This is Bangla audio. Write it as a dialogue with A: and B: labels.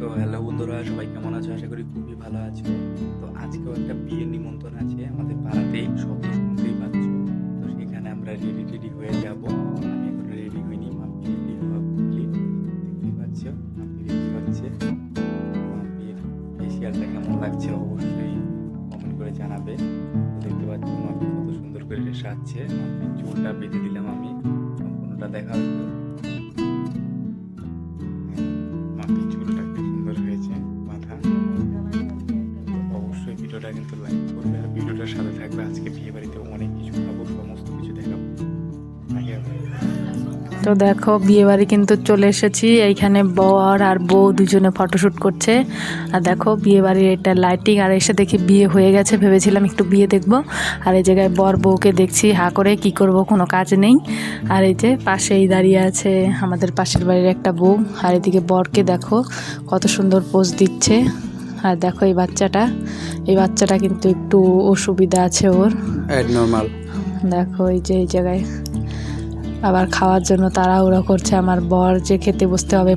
A: তো হ্যালো বন্ধুরা, সবাই কেমন আছো? আশা করি খুবই ভালো আছো। তো আজকেও একটা বিয়ের নিমন্ত্রণ আছে আমাদের পাড়াতেই শব্দ শুনতেই পাচ্ছ তো সেখানে আমরা রেডি রেডি হয়ে যাব। আমি এখন রেডি হইনি মাম্পি রেডি হওয়া দেখতেই পাচ্ছ মাম্পি রেডি হচ্ছে। মাম্পির ফেসিয়ালটা কেমন লাগছে অবশ্যই কমেন্ট করে জানাবে। দেখতে পাচ্ছ মাম্পি কত সুন্দর করে সাজছে। মাম্পির চুলটা বেঁধে দিলাম আমি। সম্পূর্ণটা দেখা হচ্ছে ভিডিওটা কিন্তু লাইক করবে আর ভিডিওটার সাথে থাকবে। আজকে বিয়ে বাড়িতে অনেক কিছু খাব, সমস্ত কিছু দেখাবো।
B: তো দেখো, বিয়ে বাড়ি কিন্তু চলে এসেছি। এইখানে বর আর বউ দুজনে ফটোশ্যুট করছে। আর দেখো, বিয়ে বাড়ির এটা লাইটিং আর এসে দেখি বিয়ে হয়ে গেছে, ভেবেছিলাম একটু বিয়ে দেখব। আর এই জায়গায় বর বউকে দেখছি, হা করে কি করব, কোনো কাজ নেই। আর এই যে পাশেই দাঁড়িয়ে আছে আমাদের পাশের বাড়ির একটা বউ। আর এদিকে বরকে দেখো, কত সুন্দর পোজ দিচ্ছে। আর দেখো এই বাচ্চাটা। এই বাচ্চাটা কিন্তু একটু অসুবিধা আছে ওর।
A: নর্মাল
B: দেখো এই যে এই জায়গায়। আবার খাওয়ার জন্য তারা ওরা করছে আমার বর যে খেতে বসতে হবে।